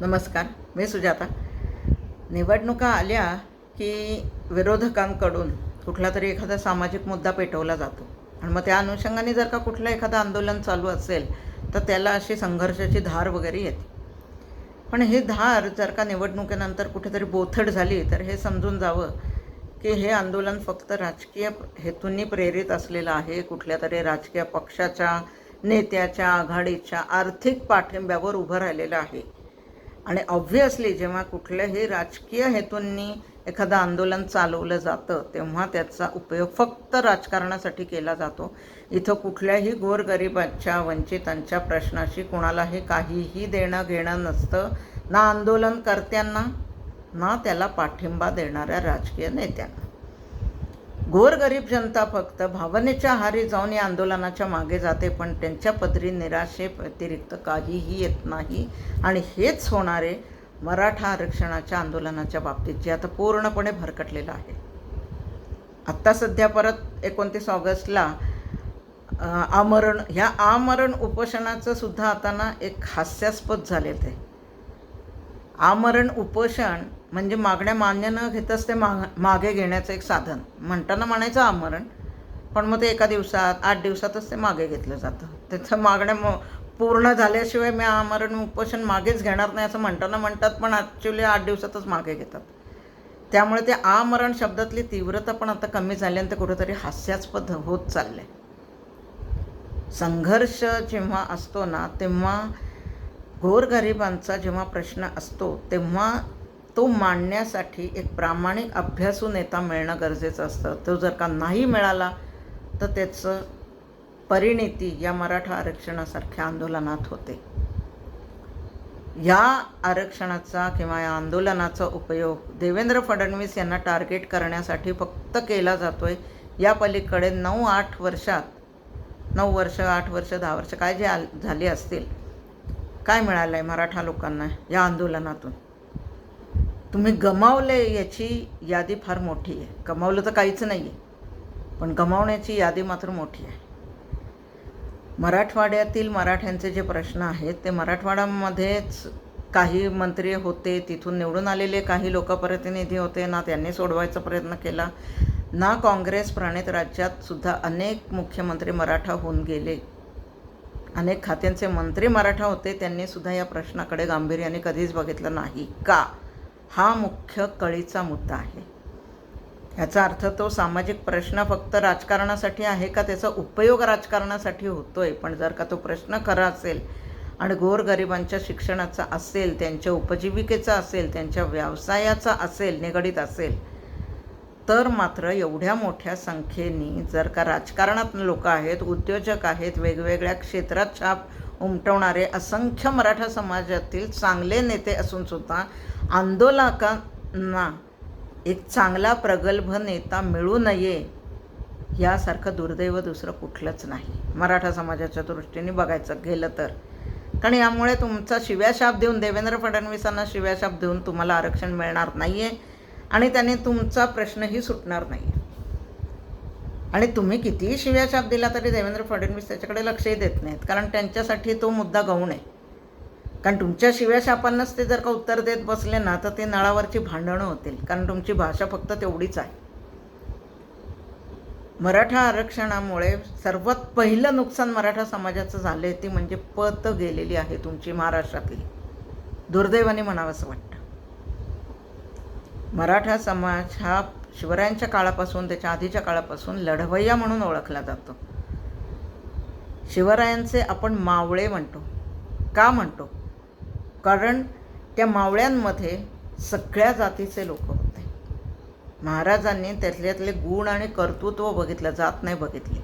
नमस्कार मी सुजाता. निवडणुका आल्या की विरोधकांकडून कुठला तरी एखादा सामाजिक मुद्दा पेटवला जातो. आणि मग त्या अनुषंगाने जर का कुठलं एखादं आंदोलन चालू असेल तर त्याला अशी संघर्षाची धार वगैरे येते. पण ही धार जर का निवडणुकीनंतर कुठेतरी बोथड झाली तर हे समजून जावं की हे आंदोलन फक्त राजकीय हेतूंनी प्रेरित असलेलं आहे. कुठल्या तरी राजकीय पक्षाच्या नेत्याच्या आघाडीच्या आर्थिक पाठिंब्यावर उभं राहिलेलं आहे. आणि ऑब्व्हियसली जेव्हा कुठल्याही राजकीय हेतूंनी एखादं आंदोलन चालवलं जातं तेव्हा त्याचा उपयोग फक्त राजकारणासाठी केला जातो. इथं कुठल्याही गोरगरिबांच्या वंचितांच्या प्रश्नाशी कोणालाही काहीही देणं घेणं नसतं. ना आंदोलनकर्त्यांना ना त्याला पाठिंबा देणाऱ्या राजकीय नेत्यांना. गोरगरीब जनता फक्त भावनेच्या हारी जाऊन या आंदोलनाच्या मागे जाते पण त्यांच्या पदरी निराशे व्यतिरिक्त काहीही येत नाही. आणि हेच होणारे मराठा आरक्षणाच्या आंदोलनाच्या बाबतीत जे आता पूर्णपणे भरकटलेलं आहे. आत्ता सध्या परत एकोणतीस ऑगस्टला आमरण ह्या आमरण उपोषणाचं सुद्धा आता ना एक हास्यास्पद झालेलं आहे. आमरण उपोषण म्हणजे मागण्या मान्य न घेतच ते मा मागे घेण्याचं एक साधन. म्हणताना म्हणायचं आमरण पण मग ते एका दिवसात आठ दिवसातच ते मागे घेतलं जातं. त्याचं मागण्या म पूर्ण झाल्याशिवाय मी आमरण उपोषण मागेच घेणार नाही असं म्हणताना म्हणतात पण ॲक्च्युली आठ दिवसातच मागे घेतात. त्यामुळे ते आमरण शब्दातली तीव्रता पण आता कमी झाली आणि ते कुठेतरी हास्यास्पद होत चाललं आहे संघर्ष जेव्हा असतो ना तेव्हा गोरगरिबांचा जेव्हा प्रश्न असतो तेव्हा तो मांडण्यासाठी एक प्रामाणिक अभ्यासू नेता मिळणं गरजेचं असतं. तो जर का नाही मिळाला तर त्याचं परिणिती या मराठा आरक्षणासारख्या आंदोलनात होते. या आरक्षणाचा किंवा या आंदोलनाचा उपयोग देवेंद्र फडणवीस यांना टार्गेट करण्यासाठी फक्त केला जातो आहे या पलीकडे नऊ आठ वर्षात नऊ वर्ष आठ वर्ष दहा वर्ष काय जे आ झाली असतील काय मिळालं आहे मराठा लोकांना या आंदोलनातून? तुम्ही गमावले याची यादी फार मोठी आहे. गमावलं तर काहीच नाही आहे पण गमावण्याची यादी मात्र मोठी आहे. मराठवाड्यातील मराठ्यांचे जे प्रश्न आहेत ते मराठवाड्यामध्येच काही मंत्री होते तिथून निवडून आलेले काही लोकप्रतिनिधी होते ना त्यांनी सोडवायचा प्रयत्न केला ना काँग्रेस प्रणित राज्यात सुद्धा अनेक मुख्यमंत्री मराठा होऊन गेले. अनेक खात्यांचे मंत्री मराठा होते त्यांनी सुद्धा या प्रश्नाकडे गांभीर्याने कधीच बघितलं नाही. का? हा मुख्य कळीचा मुद्दा आहे. याचा अर्थ तो सामाजिक प्रश्न फक्त राजकारणासाठी आहे का त्याचा उपयोग राजकारणासाठी होतो आहे पण जर का तो प्रश्न खरा असेल आणि गोरगरिबांच्या शिक्षणाचा असेल त्यांच्या उपजीविकेचा असेल त्यांच्या व्यवसायाचा असेल निगडीत असेल तर मात्र एवढ्या मोठ्या संख्येने जर का राजकारणात लोक आहेत उद्योजक आहेत वेगवेगळ्या क्षेत्रात छाप उमटवणारे असंख्य मराठा समाजातील चांगले नेते असूनसुद्धा आंदोलकांना एक चांगला प्रगल्भ नेता मिळू नये यासारखं दुर्दैव दुसरं कुठलंच नाही. मराठा समाजाच्या दृष्टीने बघायचं गेलं तर. कारण यामुळे तुमचा शिव्याशाप देऊन देवेंद्र फडणवीसांना शिव्याशाप देऊन तुम्हाला आरक्षण मिळणार नाही आहे आणि त्याने तुमचा प्रश्नही सुटणार नाही आणि तुम्ही कितीही शिव्याशाप दिला तरी देवेंद्र फडणवीस त्याच्याकडे लक्षही देत नाहीत. कारण त्यांच्यासाठी तो मुद्दा गौण आहे. कारण तुमच्या शिव्याशापांनाच ते जर का उत्तर देत बसले ना तर ते नळावरची भांडणं होतील. कारण तुमची भाषा फक्त तेवढीच आहे. मराठा आरक्षणामुळे सर्वात पहिलं नुकसान मराठा समाजाचं झालं आहे ती म्हणजे पत गेलेली आहे तुमची महाराष्ट्रातली. दुर्दैवाने म्हणावंसं वाटतं. मराठा समाज हा शिवरायांच्या काळापासून त्याच्या आधीच्या काळापासून लढवय्या म्हणून ओळखला जातो. शिवरायांचे आपण मावळे म्हणतो. का म्हणतो? कारण त्या मावळ्यांमध्ये सगळ्या जातीचे लोक होते. महाराजांनी त्यातल्यातले गुण आणि कर्तृत्व बघितलं जात नाही बघितली.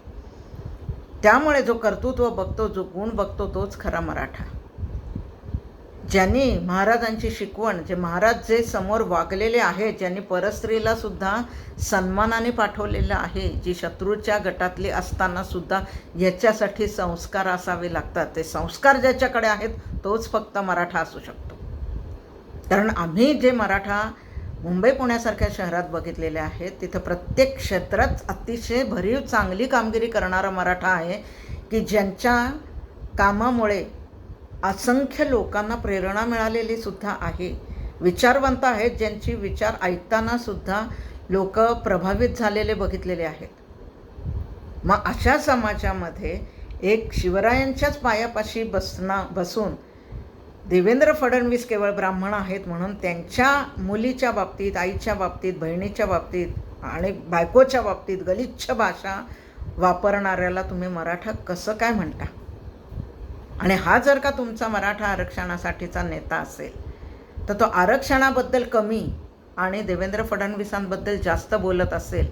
त्यामुळे जो कर्तृत्व बघतो जो गुण बघतो तोच खरा मराठा. ज्यांनी महाराजांची शिकवण जे महाराज जे समोर वागलेले आहेत ज्यांनी परस्त्रीला सुद्धा सन्मानाने पाठवलेलं आहे जी शत्रूच्या गटातली असताना सुद्धा याच्यासाठी संस्कार असावे लागतात. ते संस्कार ज्याच्याकडे आहेत तोच फक्त मराठा असू शकतो. कारण आम्ही जे मराठा मुंबई पुण्यासारख्या शहरात बघितलेले आहेत तिथं प्रत्येक क्षेत्रात अतिशय भरीव चांगली कामगिरी करणारा मराठा आहे की ज्यांच्या कामामुळे असंख्य लोकांना प्रेरणा मिळालेली सुद्धा आहे. विचारवंत आहेत ज्यांची विचार ऐकताना सुद्धा लोक प्रभावित झालेले बघितलेले आहेत. मग अशा समाजामध्ये एक शिवरायांच्याच पायापाशी बसणं बसून देवेंद्र फडणवीस केवळ ब्राह्मण आहेत म्हणून त्यांच्या मुलीच्या बाबतीत आईच्या बाबतीत बहिणीच्या बाबतीत आणि बायकोच्या बाबतीत गलिच्छ भाषा वापरणाऱ्याला तुम्ही मराठा कसं काय म्हणता? आणि हा जर का तुमचा मराठा आरक्षणासाठीचा नेता असेल तर तो आरक्षणाबद्दल कमी आणि देवेंद्र फडणवीसांबद्दल जास्त बोलत असेल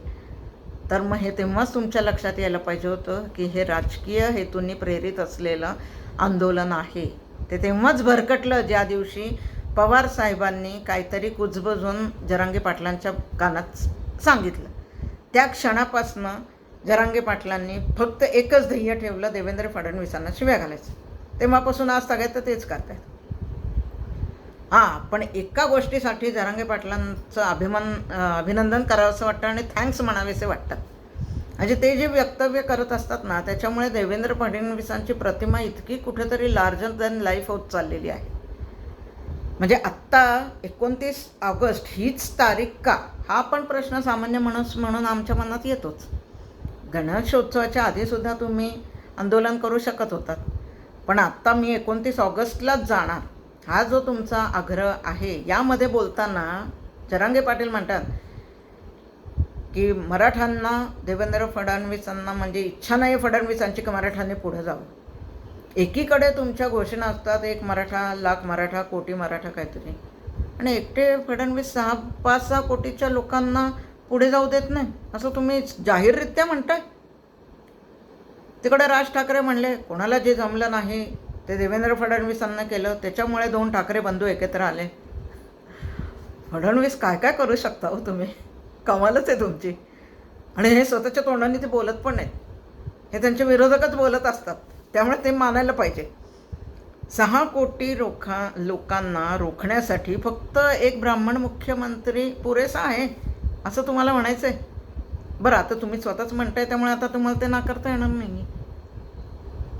तर मग हे तेव्हाच तुमच्या लक्षात यायला पाहिजे होतं की हे राजकीय हेतूंनी प्रेरित असलेलं आंदोलन आहे. ते तेव्हाच भरकटलं ज्या दिवशी पवार साहेबांनी काहीतरी कुजबजून जरांगे पाटलांच्या कानात सांगितलं. त्या क्षणापासनं जरांगे पाटलांनी फक्त एकच ध्येय ठेवलं देवेंद्र फडणवीसांना शिव्या घालायचं. तेव्हापासून आज सगळ्यात तर तेच आहेत हां पण एका गोष्टीसाठी जरांगे पाटलांचं अभिमान अभिनंदन करावंसं वाटतं आणि थँक्स म्हणावेसे वाटतात. म्हणजे ते जे वक्तव्य करत असतात ना त्याच्यामुळे देवेंद्र फडणवीसांची प्रतिमा इतकी कुठेतरी लार्जर दॅन लाईफ होत चाललेली आहे. म्हणजे आत्ता एकोणतीस ऑगस्ट हीच तारीख का? हा पण प्रश्न सामान्य माणूस म्हणून आमच्या मनात येतोच. गणेशोत्सवाच्या आधीसुद्धा तुम्ही आंदोलन करू शकत होतात. पण आत्ता मी एकोणतीस ऑगस्टलाच जाणार. हा जो तुमचा आग्रह आहे यामध्ये बोलताना जरांगे पाटील म्हणतात की मराठ्यांना देवेंद्र फडणवीसांना म्हणजे इच्छा नाही फडणवीसांची की मराठ्यांनी पुढे जावं. एकीकडे तुमच्या घोषणा असतात एक मराठा लाख मराठा कोटी मराठा काहीतरी. आणि एकटे फडणवीस सहा पाच सहा कोटीच्या लोकांना पुढे जाऊ देत नाही. असं तुम्ही जाहीररित्या म्हणताय? तिकडे राज ठाकरे म्हणले कोणाला जे जमलं नाही ते देवेंद्र फडणवीसांना केलं त्याच्यामुळे दोन ठाकरे बंधू एकत्र आले. फडणवीस काय काय करू शकता हो तुम्ही? कमालच आहे तुमची. आणि हे स्वतःच्या तोंडाने ते बोलत पण नाहीत. हे त्यांचे विरोधकच बोलत असतात. त्यामुळे ते मानायला पाहिजे. सहा कोटी रोखा लोकांना रोखण्यासाठी फक्त एक ब्राह्मण मुख्यमंत्री पुरेसा आहे असं तुम्हाला म्हणायचं आहे बरं आता तुम्ही स्वतःच म्हणताय त्यामुळे आता तुम्हाला ते नाकारता येणार नाही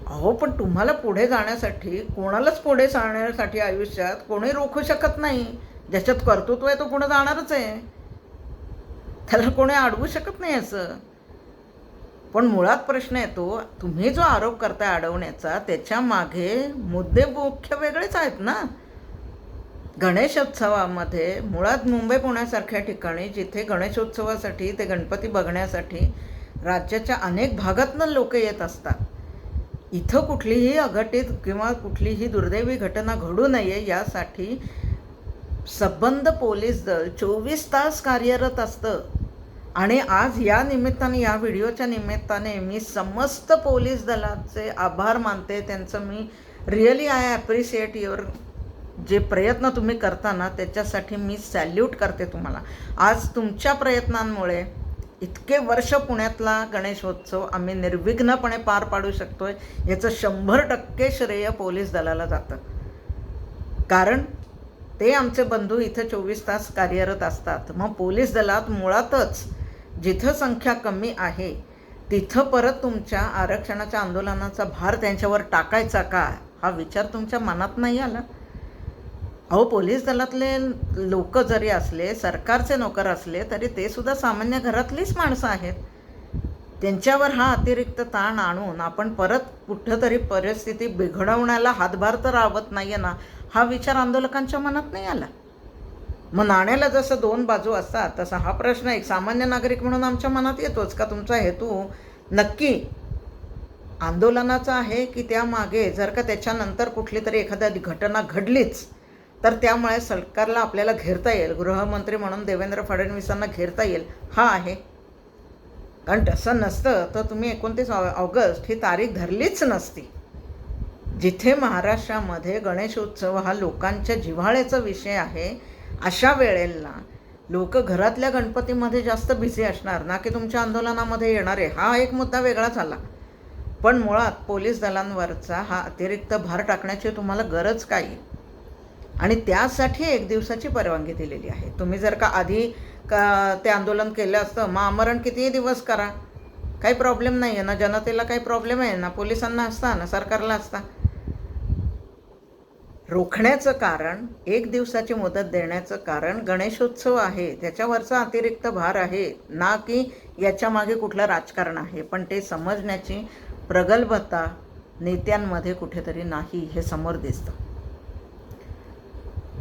अहो पण तुम्हाला पुढे जाण्यासाठी कोणालाच पुढे जाण्यासाठी आयुष्यात कोणी रोखू शकत नाही. ज्याच्यात कर्तृत्व आहे तो पुढे जाणारच आहे. त्याला कोणी अडवू शकत नाही असं. पण मुळात प्रश्न येतो तुम्ही जो आरोप करताय अडवण्याचा त्याच्यामागे मुद्दे मुख्य वेगळेच आहेत ना. गणेशोत्सवामध्ये मुळात मुंबई पुण्यासारख्या ठिकाणी जिथे गणेशोत्सवासाठी ते गणपती बघण्यासाठी राज्याच्या अनेक भागातनं लोक येत असतात. इथं कुठलीही अघटित किंवा कुठलीही दुर्दैवी घटना घडू नये यासाठी संबंध पोलीस दल चोवीस तास कार्यरत असतं. आणि आज या निमित्ताने या व्हिडिओच्या निमित्ताने मी समस्त पोलीस दलाचे आभार मानते. त्यांचं मी रिअली आय ॲप्रिशिएट युअर जे प्रयत्न तुम्ही करता ना त्याच्यासाठी मी सॅल्यूट करते तुम्हाला. आज तुमच्या प्रयत्नांमुळे इतके वर्ष पुण्यातला गणेशोत्सव आम्ही निर्विघ्नपणे पार पाडू शकतोय याचं शंभर टक्के श्रेय पोलीस दलाला जातं. कारण ते आमचे बंधू इथं चोवीस तास कार्यरत असतात. मग पोलीस दलात मुळातच जिथं संख्या कमी आहे तिथं परत तुमच्या आरक्षणाच्या आंदोलनाचा भार त्यांच्यावर टाकायचा का? हा विचार तुमच्या मनात नाही आला? अहो पोलीस दलातले लोक जरी असले सरकारचे नोकर असले तरी ते सुद्धा सामान्य घरातलीच माणसं आहेत. त्यांच्यावर हा अतिरिक्त ताण आणून आपण परत कुठंतरी परिस्थिती बिघडवण्याला हातभार तर रावत नाही आहे ना हा विचार आंदोलकांच्या मनात नाही आला? मग नाण्याला जसं दोन बाजू असतात तसा हा प्रश्न एक सामान्य नागरिक म्हणून आमच्या मनात येतोच का? तुमचा हेतू नक्की आंदोलनाचा आहे की त्यामागे जर का त्याच्यानंतर कुठली तरी एखाद्या घटना घडलीच तर त्यामुळे सरकारला आपल्याला घेरता येईल. गृहमंत्री म्हणून देवेंद्र फडणवीसांना घेरता येईल. हा आहे. कारण तसं नसतं तर तुम्ही एकोणतीस ऑ ऑगस्ट ही तारीख धरलीच नसती. जिथे महाराष्ट्रामध्ये गणेशोत्सव हा लोकांच्या जिव्हाळ्याचा विषय आहे अशा वेळेला लोक घरातल्या गणपतीमध्ये जास्त बिझी असणार ना की तुमच्या आंदोलनामध्ये येणार आहे. हा एक मुद्दा वेगळा झाला. पण मुळात पोलीस दलांवरचा हा अतिरिक्त भार टाकण्याची तुम्हाला गरज काय आहे आणि त्यासाठी एक दिवसाची परवानगी दिलेली आहे. तुम्ही जर का आधी का ते आंदोलन केलं असतं मग आमरण कितीही दिवस करा. काही प्रॉब्लेम नाही आहे ना. जनतेला काही प्रॉब्लेम आहे ना. पोलिसांना असता ना. सरकारला असता. रोखण्याचं कारण एक दिवसाची मुदत देण्याचं कारण गणेशोत्सव आहे. त्याच्यावरचा अतिरिक्त भार आहे ना की याच्यामागे कुठलं राजकारण आहे. पण ते समजण्याची प्रगल्भता नेत्यांमध्ये कुठेतरी नाही हे समोर दिसतं.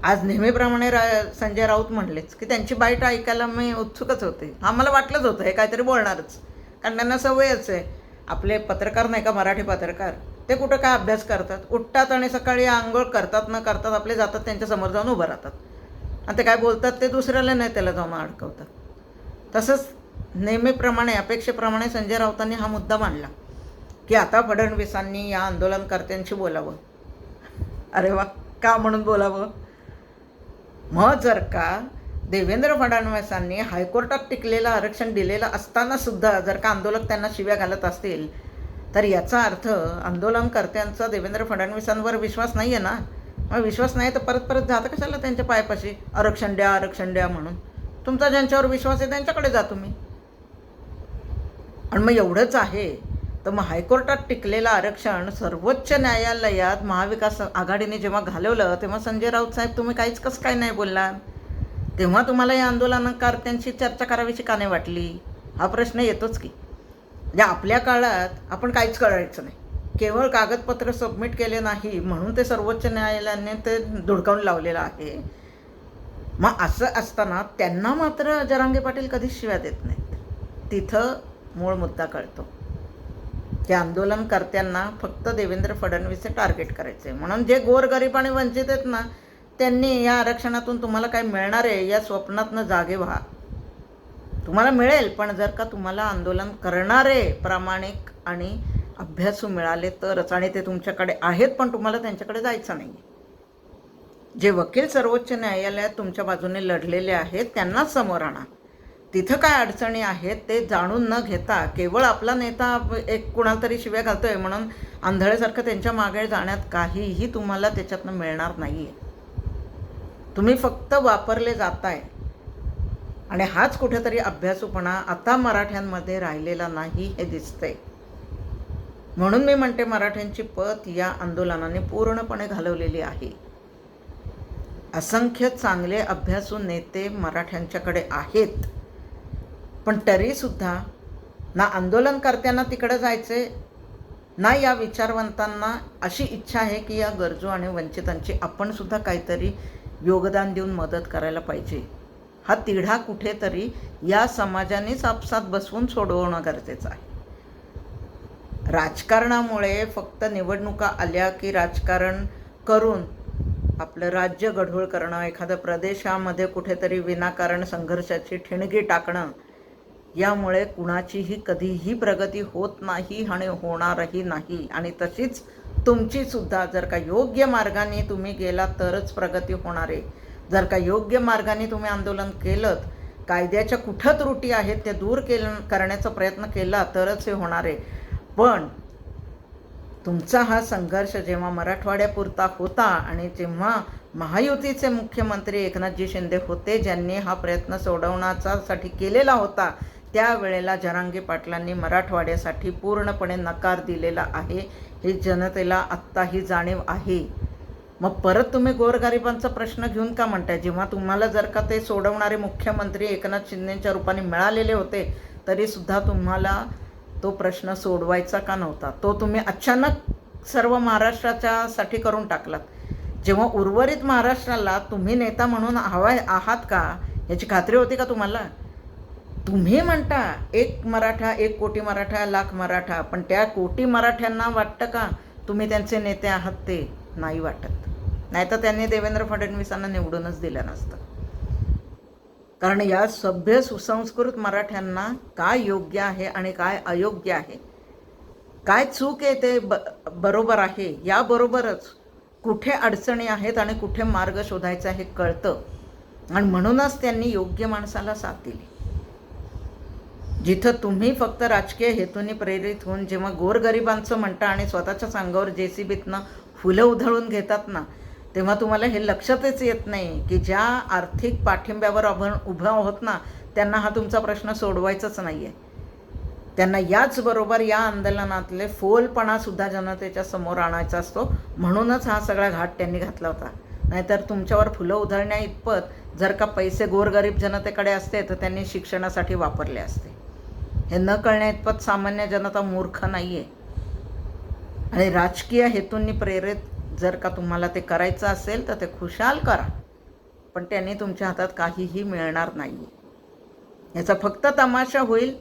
आज नेहमीप्रमाणे रा संजय राऊत म्हणलेच की त्यांची बाईट ऐकायला मी उत्सुकच होते. आम्हाला वाटलंच होतं हे काहीतरी बोलणारच. कारण त्यांना सवयच आहे. आपले पत्रकार नाही का मराठी पत्रकार ते कुठं काय अभ्यास करतात? उठतात आणि सकाळी आंघोळ करतात न करतात आपले जातात त्यांच्यासमोर जाऊन उभं राहतात. आणि ते काय बोलतात ते दुसऱ्याला नाही त्याला जाऊन अडकवतात. तसंच नेहमीप्रमाणे अपेक्षेप्रमाणे संजय राऊतांनी हा मुद्दा मांडला की आता फडणवीसांनी या आंदोलनकर्त्यांशी बोलावं. अरे वा का म्हणून बोलावं? मग जर का देवेंद्र फडणवीसांनी हायकोर्टात टिकलेलं आरक्षण दिलेलं असतानासुद्धा जर का आंदोलक त्यांना शिव्या घालत असतील तर याचा अर्थ आंदोलनकर्त्यांचा देवेंद्र फडणवीसांवर विश्वास नाही आहे ना? मग विश्वास नाही तर परत परत जातं कशाला त्यांच्या पायापाशी? आरक्षण द्या आरक्षण द्या म्हणून. तुमचा ज्यांच्यावर विश्वास आहे त्यांच्याकडे जा तुम्ही. आणि मग एवढंच आहे तर मग हायकोर्टात टिकलेलं आरक्षण सर्वोच्च न्यायालयात महाविकास आघाडीने जेव्हा घालवलं तेव्हा संजय राऊत साहेब तुम्ही काहीच कसं काय नाही बोलला तेव्हा तुम्हाला या आंदोलनकर्त्यांशी चर्चा करावीची का नाही वाटली? हा प्रश्न येतोच की. म्हणजे आपल्या काळात आपण काहीच करायचं नाही. केवळ कागदपत्र सबमिट केले नाही म्हणून ते सर्वोच्च न्यायालयाने ते धुडकावून लावलेलं आहे. मग असं असताना त्यांना मात्र जरांगे पाटील कधीच शिव्या देत नाहीत. तिथं मूळ मुद्दा कळतो. की आंदोलनकर्त्यांना फक्त देवेंद्र फडणवीसचे टार्गेट करायचे. म्हणून जे गोरगरीब आणि वंचित आहेत ना त्यांनी या आरक्षणातून तुम्हाला काय मिळणार आहे या स्वप्नातनं जागे व्हा. तुम्हाला मिळेल पण जर का तुम्हाला आंदोलन करणारे प्रामाणिक आणि अभ्यासू मिळाले तरच आणि ते तुमच्याकडे आहेत पण तुम्हाला त्यांच्याकडे जायचं नाही जे वकील सर्वोच्च न्यायालयात तुमच्या बाजूने लढलेले आहेत त्यांनाच समोर आणा. तिथं काय अडचणी आहेत ते जाणून न घेता केवळ आपला नेता एक कुणाला तरी शिव्या घालतोय म्हणून आंधळेसारखं त्यांच्या मागे जाण्यात काहीही तुम्हाला त्याच्यातनं मिळणार नाही आहे तुम्ही फक्त वापरले जाताय. आणि हाच कुठेतरी अभ्यासूपणा आता मराठ्यांमध्ये राहिलेला नाही हे दिसतंय. म्हणून मी म्हणते मराठ्यांची पत या आंदोलनाने पूर्णपणे घालवलेली आहे. असंख्य चांगले अभ्यासू नेते मराठ्यांच्याकडे आहेत. पण तरीसुद्धा ना आंदोलनकर्त्यांना तिकडं जायचे ना या विचारवंतांना अशी इच्छा आहे की या गरजू आणि वंचितांची आपण सुद्धा काहीतरी योगदान देऊन मदत करायला पाहिजे. हा तिढा कुठेतरी या समाजानेच आपसात बसवून सोडवणं गरजेचं आहे. राजकारणामुळे फक्त निवडणुका आल्या की राजकारण करून आपलं राज्य गढूळ करणं एखाद्या प्रदेशामध्ये कुठेतरी विनाकारण संघर्षाची ठिणगी टाकणं यामुळे कुणाचीही कधीही प्रगती होत नाही आणि होणारही नाही. आणि तशीच तुमची सुद्धा जर का योग्य मार्गाने तुम्ही गेला तरच प्रगती होणार. आहे जर का योग्य मार्गाने तुम्ही आंदोलन केलं कायद्याच्या कुठं त्रुटी आहेत त्या दूर केल करण्याचा प्रयत्न केला तरच हे होणार. आहे पण तुमचा हा संघर्ष जेव्हा मराठवाड्यापुरता होता आणि जेव्हा महायुतीचे मुख्यमंत्री एकनाथजी शिंदे होते ज्यांनी हा प्रयत्न सोडवण्याचासाठी केलेला होता त्यावेळेला जरांगे पाटलांनी मराठवाड्यासाठी पूर्णपणे नकार दिलेला आहे. हे जनतेला आत्ताही जाणीव आहे. मग परत तुम्ही गोरगरिबांचा प्रश्न घेऊन का म्हणताय? जेव्हा तुम्हाला जर का ते सोडवणारे मुख्यमंत्री एकनाथ शिंदेच्या रूपाने मिळालेले होते तरीसुद्धा तुम्हाला तो प्रश्न सोडवायचा का नव्हता? तो तुम्ही अचानक सर्व महाराष्ट्राच्या साठी करून टाकलात. जेव्हा उर्वरित महाराष्ट्राला तुम्ही नेता म्हणून हवा आहात का? याची खात्री होती का तुम्हाला? तुम्ही म्हणता एक मराठा एक कोटी मराठा लाख मराठा पण त्या कोटी मराठ्यांना वाटतं का तुम्ही त्यांचे नेते आहात ते? नाही वाटत. नाहीतर त्यांनी देवेंद्र फडणवीसांना निवडूनच दिलं नसतं. कारण या सभ्य सुसंस्कृत मराठ्यांना काय योग्य आहे आणि काय अयोग्य आहे? काय चूक आहे ते ब बरोबर आहे? याबरोबरच कुठे अडचणी आहेत आणि कुठे मार्ग शोधायचा हे कळतं. आणि म्हणूनच त्यांनी योग्य माणसाला साथ दिली. जिथं तुम्ही फक्त राजकीय हेतूने प्रेरित होऊन जेव्हा गोरगरिबांचं म्हणता आणि स्वतःच्या सांगावर जे सी बीतनं फुलं उधळून घेतात ना तेव्हा तुम्हाला हे लक्षातच येत नाही की ज्या आर्थिक पाठिंब्यावर आपण उभं आहोत ना त्यांना हा तुमचा प्रश्न सोडवायचाच नाही आहे त्यांना याचबरोबर या आंदोलनातले फोलपणासुद्धा जनतेच्या समोर आणायचा असतो. म्हणूनच हा सगळा घाट त्यांनी घातला होता. नाहीतर तुमच्यावर फुलं उधळण्या इतपत जर का पैसे गोरगरीब जनतेकडे असते तर त्यांनी शिक्षणासाठी वापरले असते. हे न कळण्याइतपत सामान्य जनता मूर्ख नाही आहे आणि राजकीय हेतूंनी प्रेरित जर का तुम्हाला ते करायचं असेल तर ते खुशाल करा. पण त्यांनी तुमच्या हातात काहीही मिळणार नाही याचा फक्त तमाशा होईल.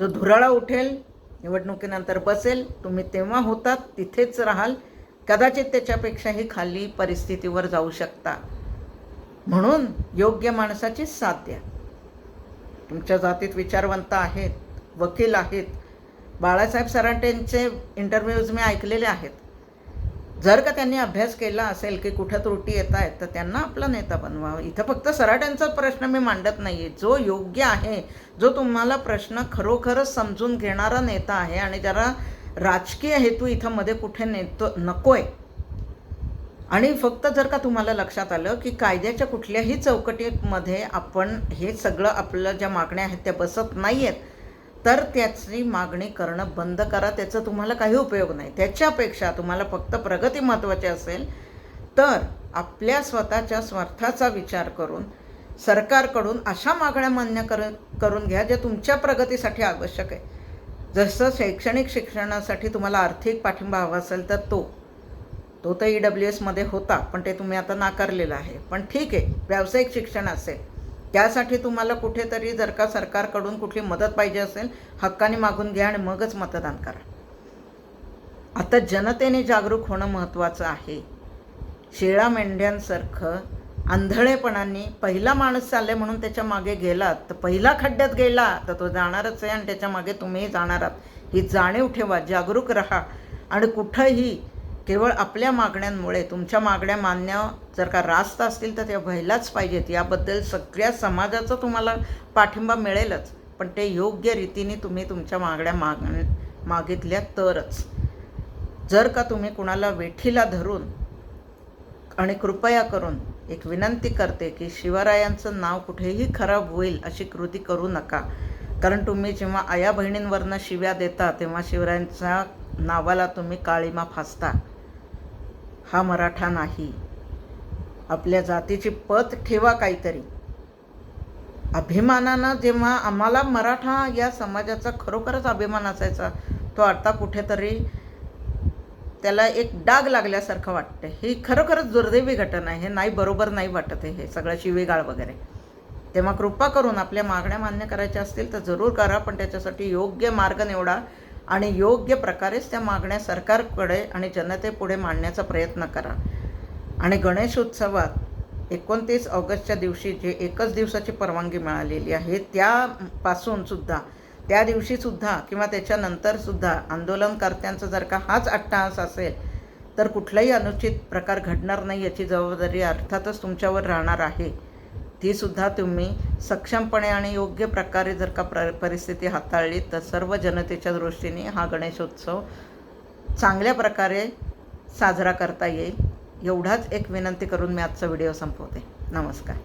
जो धुराळा उठेल निवडणुकीनंतर बसेल तुम्ही तेव्हा होतात तिथेच राहाल. कदाचित त्याच्यापेक्षाही खाली परिस्थितीवर जाऊ शकता. म्हणून योग्य माणसाची साथ द्या. तुमच्या जातीत विचारवंत आहेत वकील आहेत. बाळासाहेब सराटेंचे इंटरव्ह्यूज मी ऐकलेले आहेत. जर का त्यांनी अभ्यास केला असेल की कुठं त्रुटी येत आहेत तर त्यांना आपला नेता बनवा. इथं फक्त सराट्यांचा प्रश्न मी मांडत नाही आहे जो योग्य आहे जो तुम्हाला प्रश्न खरोखरच समजून घेणारा नेता आहे आणि जरा राजकीय हेतू इथं मध्ये कुठे नेतो नको आहे आणि फक्त जर का तुम्हाला लक्षात आलं की कायद्याच्या कुठल्याही चौकटीमध्ये आपण हे सगळं आपलं ज्या मागण्या आहेत त्या बसत नाही आहेत तर त्याची मागणी करणं बंद करा. त्याचा तुम्हाला काही उपयोग नाही. त्याच्यापेक्षा तुम्हाला फक्त प्रगती महत्त्वाची असेल तर आपल्या स्वतःच्या स्वार्थाचा विचार करून सरकारकडून अशा मागण्या मान्य कर करून घ्या ज्या तुमच्या प्रगतीसाठी आवश्यक आहे. जसं शैक्षणिक शिक्षणासाठी तुम्हाला आर्थिक पाठिंबा हवा असेल तर तो. तो तर ई डब्ल्यू एसमध्ये होता पण ते तुम्ही आता नाकारलेलं आहे. पण ठीक आहे व्यावसायिक शिक्षण असेल त्यासाठी तुम्हाला कुठेतरी जर का सरकारकडून कुठली मदत पाहिजे असेल हक्काने मागून घ्या आणि मगच मतदान करा. आता जनतेने जागरूक होणं महत्त्वाचं आहे. शेळा मेंढ्यांसारखं आंधळेपणाने पहिला माणूस चालले म्हणून त्याच्यामागे गेलात तर पहिला खड्ड्यात गेला तर तो जाणारच आहे आणि त्याच्यामागे तुम्ही जाणार आहात. ही जाणीव ठेवा जागरूक राहा. आणि कुठंही केवळ आपल्या मागण्यांमुळे तुमच्या मागण्या मान्य जर का रास्त असतील तर त्या व्हायलाच पाहिजेत. याबद्दल सगळ्या समाजाचा तुम्हाला पाठिंबा मिळेलच. पण ते योग्य रीतीने तुम्ही तुमच्या मागण्या माग मागितल्या तरच. जर का तुम्ही कुणाला वेठीला धरून आणि कृपया करून एक विनंती करते की शिवरायांचं नाव कुठेही खराब होईल अशी कृती करू नका. कारण तुम्ही जेव्हा आया बहिणींवरनं शिव्या देता तेव्हा शिवरायांच्या नावाला तुम्ही काळीमा फासता. हा मराठा नाही. आपल्या जातीची पत ठेवा काहीतरी. अभिमानानं जेव्हा आम्हाला मराठा या समाजाचा खरोखरच अभिमान असायचा तो आता कुठेतरी त्याला एक डाग लागल्यासारखं वाटतं ही खरोखरच दुर्दैवी घटना आहे. हे नाही बरोबर नाही वाटत आहे. हे सगळं शिवेगाळ वगैरे. तेव्हा कृपा करून आपल्या मागण्या मान्य करायच्या असतील तर जरूर करा पण त्याच्यासाठी योग्य मार्ग निवडा. आणि योग्य प्रकारेच त्या मागण्या सरकारकडे आणि जनतेपुढे मांडण्याचा प्रयत्न करा. आणि गणेश उत्सवात एकोणतीस ऑगस्टच्या दिवशी जे एकच दिवसाची परवानगी मिळालेली आहे त्यापासूनसुद्धा त्या दिवशीसुद्धा किंवा त्याच्यानंतरसुद्धा आंदोलनकर्त्यांचा जर का हाच अट्टहास असेल तर कुठलाही अनुचित प्रकार घडणार नाही याची जबाबदारी अर्थातच तुमच्यावर राहणार आहे. तीसुद्धा तुम्ही सक्षमपणे आणि योग्य प्रकारे जर का प्र परिस्थिती हाताळली तर सर्व जनतेच्या दृष्टीने हा गणेशोत्सव चांगल्या प्रकारे साजरा करता येईल. एवढाच एक विनंती करून मी आजचा व्हिडिओ संपवते. नमस्कार.